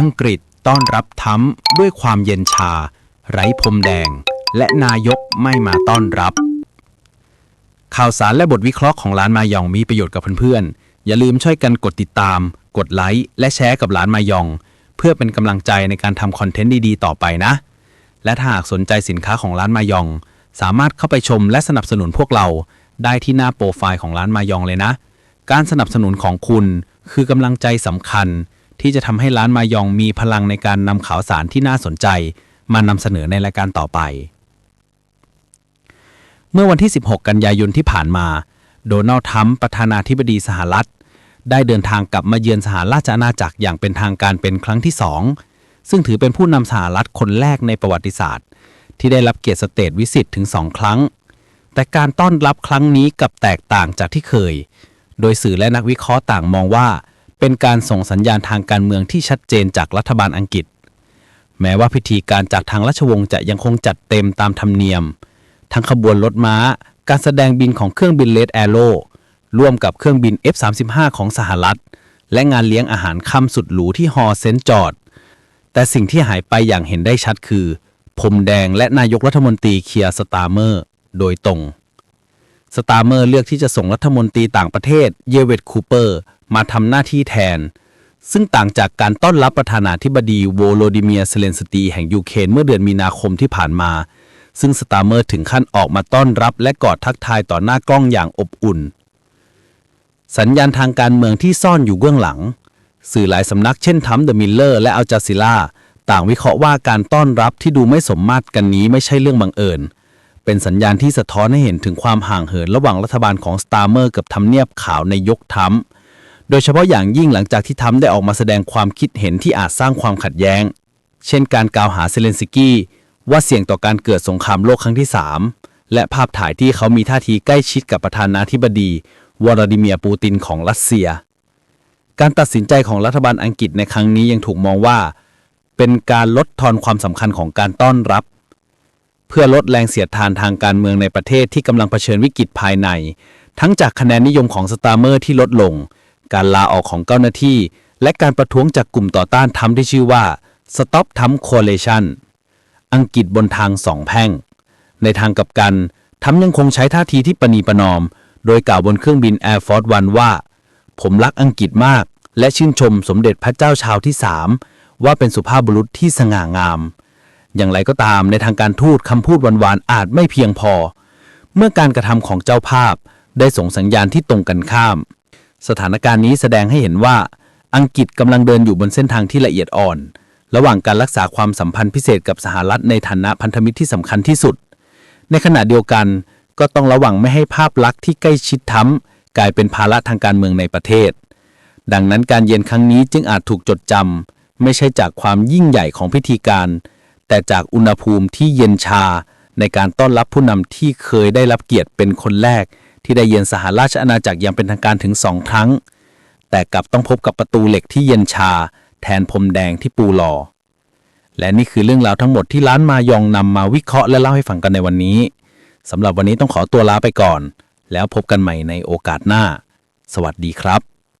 อังกฤษต้อนรับทั้มด้วยความเย็นชา ไร้พรมแดง และนายกไม่มาต้อนรับ ข่าวสารและบทวิเคราะห์ของร้านมายองมีประโยชน์กับเพื่อนๆ อย่าลืมช่วยกันกดติดตาม กดไลค์ และแชร์กับร้านมายอง เพื่อเป็นกำลังใจในการทำคอนเทนต์ดีๆ ต่อไปนะ และถ้าหากสนใจสินค้าของร้านมายอง สามารถเข้าไปชมและสนับสนุนพวกเรา ได้ที่หน้าโปรไฟล์ของร้านมายองเลยนะ การสนับสนุนของคุณคือกำลังใจสำคัญ ที่จะทำให้ร้านมายองมีพลังในการนำข่าวสารที่น่าสนใจ มานำเสนอในรายการต่อไป เมื่อวันที่ 16 กันยายนที่ผ่านมา โดนัลด์ทรัมป์ประธานาธิบดีสหรัฐ ได้เดินทางกลับมาเยือนสหราชอาณาจักรอย่างเป็นทางการเป็นครั้งที่สองซึ่งถือเป็นผู้นำสหรัฐคนแรกในประวัติศาสตร์ ที่ได้รับเกียรติสเตทวิสิตถึงสองครั้ง แต่การต้อนรับครั้งนี้กับแตกต่างจากที่เคย โดยสื่อและนักวิเคราะห์ต่างมองว่า เป็นการส่งสัญญาณทางการเมืองที่ชัดเจนจากรัฐบาลอังกฤษ แม้ว่าพิธีการจากทางราชวงศ์จะยังคงจัดเต็มตามธรรมเนียม ทั้งขบวนรถม้า การแสดงบินของเครื่องบินเลดแอโร่ร่วมกับเครื่องบิน F-35 ของสหรัฐ และงานเลี้ยงอาหารค่ำสุดหรูที่ฮอเซนจอด แต่สิ่งที่หายไปอย่างเห็นได้ชัดคือพรมแดงและนายกรัฐมนตรีเคียร์สตาร์เมอร์ โดยตรง สตาร์เมอร์เลือกที่จะส่งรัฐมนตรีต่างประเทศ เยเวตคูเปอร์ มาทำหน้าที่แทน ซึ่งต่างจากการต้อนรับประธานาธิบดีโวโลดิเมียเซเลนสตีแห่งยูเครนเมื่อเดือนมีนาคมที่ผ่านมา ซึ่งสตาร์เมอร์ถึงขั้นออกมาต้อนรับและกอดทักทายต่อหน้ากล้องอย่างอบอุ่น สัญญาณทางการเมืองที่ซ่อนอยู่เบื้องหลัง สื่อหลายสำนักเช่นทัมเดอะมิลเลอร์และอัลจาซิล่าต่างวิเคราะห์ว่าการต้อนรับที่ดูไม่สมมาตรกันนี้ไม่ใช่เรื่องบังเอิญ เป็นสัญญาณที่สะท้อนให้เห็นถึงความห่างเหินระหว่างรัฐบาลของสตาร์เมอร์กับทำเนียบขาวในยกทัมโดยเฉพาะอย่างยิ่งหลังจากที่ทัมได้ออกมาแสดงความคิดเห็นที่อาจสร้างความขัดแย้ง เช่นการกล่าวหาเซเลนสกี้ว่าเสี่ยงต่อการเกิดสงครามโลกครั้งที่ 3 และภาพถ่ายที่เขามีท่าทีใกล้ชิดกับประธานาธิบดีวลาดิเมียร์ปูตินของรัสเซีย การตัดสินใจของรัฐบาลอังกฤษในครั้งนี้ยังถูกมองว่า เป็นการลดทอนความสำคัญของการต้อนรับ พื่อลดแรงเสียดทานทางการเมืองในประเทศที่กำลังเผชิญวิกฤตภายใน ทั้งจากคะแนนนิยมของสตาร์เมอร์ที่ลดลง การลาออกของเจ้าหน้าที่ และการประท้วงจากกลุ่มต่อต้านทำที่ชื่อว่า Stop t ท u m Coalition อังกฤษบนทางสองแพ่ง ในทางกลับกันทำยังคงใช้ท่าทีที่ปณีประนอม โดยกล่าวบนเครื่องบิน Air Force One ว่า ผมรักอังกฤษมาก และชื่นชมสมเด็จพระเจ้าชาวที่สามว่าเป็นสุภาพบุรุษที่สง่างาม อย่างไรก็ตามในทางการทูตคำพูดหวานๆอาจไม่เพียงพอ เมื่อการกระทำของเจ้าภาพได้ส่งสัญญาณที่ตรงกันข้าม สถานการณ์นี้แสดงให้เห็นว่า อังกฤษกำลังเดินอยู่บนเส้นทางที่ละเอียดอ่อน ระหว่างการรักษาความสัมพันธ์พิเศษกับสหรัฐในฐานะพันธมิตรที่สำคัญที่สุด ในขณะเดียวกันก็ต้องระวังไม่ให้ภาพลักษณ์ที่ใกล้ชิดทั้มกลายเป็นภาระทางการเมืองในประเทศ ดังนั้นการเยือนครั้งนี้จึงอาจถูกจดจำไม่ใช่จากความยิ่งใหญ่ของพิธีการ แต่จากอุณหภูมิที่เย็นชา ในการต้อนรับผู้นำที่เคยได้รับเกียรติเป็นคนแรก ที่ได้เยือนสหราชอาณาจักรอย่างเป็นทางการถึงสองครั้ง แต่กลับต้องพบกับประตูเหล็กที่เย็นชา แทนพรมแดงที่ปูหลอและนี่คือเรื่องราวทั้งหมดที่ร้านมายองนำมาวิเคราะห์และเล่าให้ฟังกันในวันนี้สำหรับวันนี้ต้องขอตัวลาไปก่อน แล้วพบกันใหม่ในโอกาสหน้า สวัสดีครับ